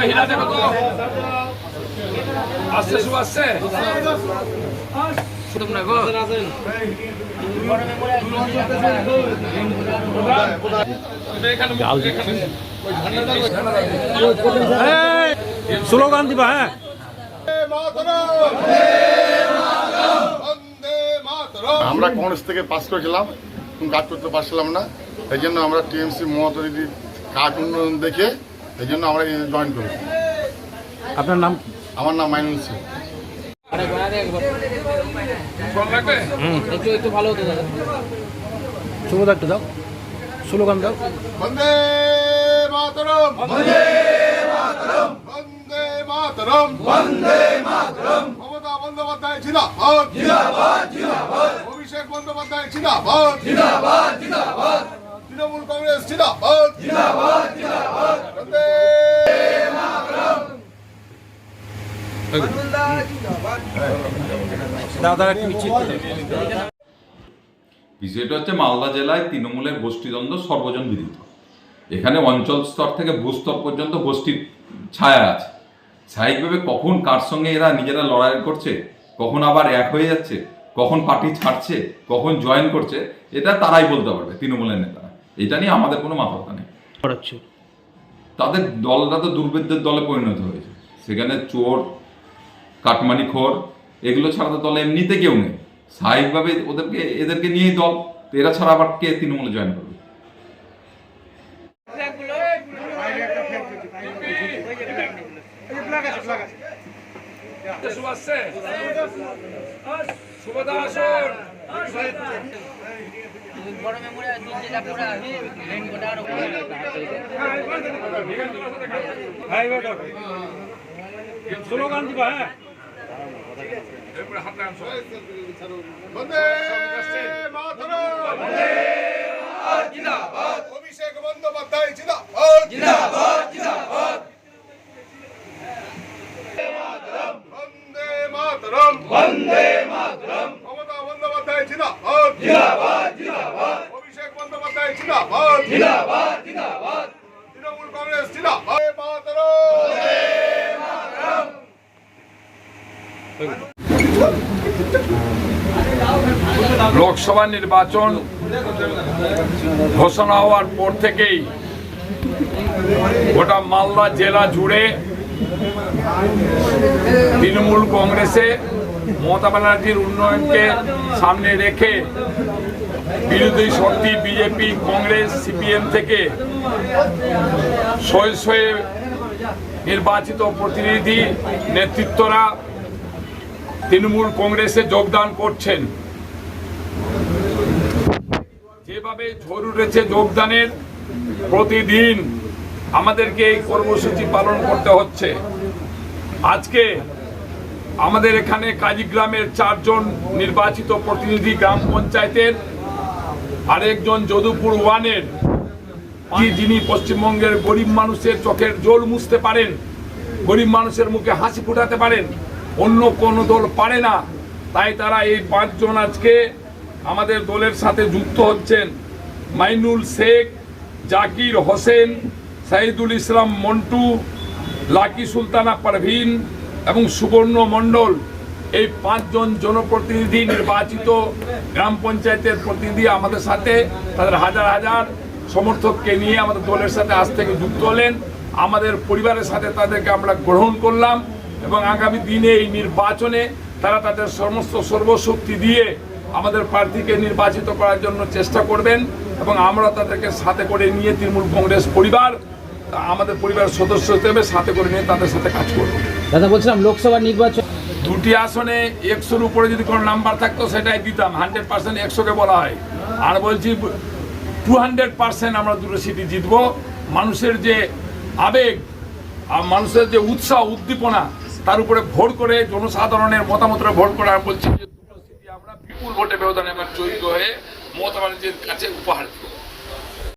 হিলা দেখো তো আসছে শুভ আসছে তোমরা গো স্লোগান দিবা হ্যাঁ আমরা কংগ্রেস থেকে পাস করেছিলাম কাজ করতে পারছিলাম না। এই জন্য আমরা টিএমসি মমতা কাজ উন্নয়ন দেখে এই জন্য আমরা জয়েন করেছি। আপনার নাম? আমার নাম মাইনুল সিং একটু একটু ভালো হতো দাদা। শুভদা একটু দাও। স্লোগান দাও। বন্দে মাতরম। বন্দে মাতরম। বন্দে মাতরম। বন্দে মাতরম। মমতা বন্দ্যোপাধ্যায় জিন্দাবাদ। জিন্দাবাদ জিন্দাবাদ। অভিষেক বন্দ্যোপাধ্যায় জিন্দাবাদ। জিন্দাবাদ জিন্দাবাদ। তৃণমূল কংগ্রেস জিন্দাবাদ। জিন্দাবাদ জিন্দাবাদ। দাদা একটু বিষয়টা হচ্ছে মালদা জেলায় তৃণমূলের গোষ্ঠীদ্বন্দ্ব সর্বজন বিদিত। এখানে অঞ্চল স্তর থেকে ভূস্তর পর্যন্ত গোষ্ঠীর ছায়া আছে। স্বাভাবিকভাবে কখন কার সঙ্গে এরা নিজেরা লড়াই করছে কখন আবার এক হয়ে যাচ্ছে কখন পার্টি ছাড়ছে কখন জয়েন করছে এটা তারাই বলতে পারবে তৃণমূলের নেতারা। এটা নিয়ে আমাদের কোনো মাথা নেই। তাদের দলটা তো দুর্বৃত্তের দলে পরিণত হয়েছে। সেখানে চোর কাটমানি খোর, এগুলো ছাড়া তো দলে এমনিতে কেউ নেই। স্বাভাবিকভাবে ওদেরকে, এদেরকে নিয়েই দল। তো এরা ছাড়া আবার কে তৃণমূলে জয়েন করবে? স্লোগান দিবা হ্যাঁ অভিষেক বন্দ্যোপাধ্যায় বন্দে মাতরম। বন্দে মাতরম মমতা বন্দ্যোপাধ্যায় জিন্দাবাদ জিন্দাবাদ জিন্দাবাদ অভিষেক বন্দ্যোপাধ্যায় জিন্দাবাদ জিন্দাবাদ তৃণমূল কংগ্রেস জিন্দাবাদ মাতরম লোকসভা নির্বাচন ঘোষণা হওয়ার পর থেকেই গোটা মালদা জেলা জুড়ে তৃণমূল কংগ্রেসে মমতা ব্যানার্জির উন্নয়নকে সামনে রেখে বিরোধী শক্তি বিজেপি, কংগ্রেস, সিপিএম থেকে শয়ে শয়ে নির্বাচিত প্রতিনিধি নেতৃত্বরা তৃণমূল কংগ্রেসে যোগদান করছেন। যেভাবে ঝড় উঠেছে যোগদানের প্রতিদিন আমাদেরকে এই কর্মসূচি পালন করতে হচ্ছে। আজকে আমাদের এখানে কাজীগ্রামের চারজন নির্বাচিত প্রতিনিধি গ্রাম পঞ্চায়েতের, আরেকজন যদুপুর ওয়ানের। যিনি পশ্চিমবঙ্গের গরিব মানুষের চোখের জল মুছতে পারেন, গরিব মানুষের মুখে হাসি ফুটাতে পারেন, অন্য কোনো দল পারে না, তাই তারা এই পাঁচজন আজকে আমাদের দলের সাথে যুক্ত হচ্ছেন মাইনুল শেখ, জাকির হোসেন, সাইদুল ইসলাম মন্টু, লাকি সুলতানা পারভিন এবং সুবর্ণ মণ্ডল। এই পাঁচজন জনপ্রতিনিধি নির্বাচিত গ্রাম পঞ্চায়েতের প্রতিনিধি আমাদের সাথে। তাদের হাজার হাজার সমর্থককে নিয়ে আমাদের দলের সাথে আজ থেকে যুক্ত হলেন। আমাদের পরিবারের সাথে তাদেরকে আমরা গ্রহণ করলাম এবং আগামী দিনে এই নির্বাচনে তারা তাদের সমস্ত সর্বশক্তি দিয়ে আমাদের প্রার্থীকে নির্বাচিত করার জন্য চেষ্টা করবেন এবং আমরা তাদেরকে সাথে করে নিয়ে তৃণমূল কংগ্রেস পরিবার আমাদের পরিবারের সদস্য হিসেবে সাথে করে নিয়ে তাদের সাথে কাজ করব। দাদা বলছিলাম লোকসভা নির্বাচন দুটি আসনে একশোর উপরে যদি কোনো নাম্বার থাকতো সেটাই দিতাম। হান্ড্রেড পার্সেন্ট একশোকে বলা হয়। আর বলছি টু হান্ড্রেড পার্সেন্ট আমরা দুটো সিটি জিতবো। মানুষের যে আবেগ আর মানুষের যে উৎসাহ উদ্দীপনা তার উপরে ভোট করে জনসাধারণের মতামতের ভোট করে আমি বলছি ভোটে ব্যবধানে আমরা জয়ী হয়ে মমতা ব্যানার্জির কাছে উপহার দেবো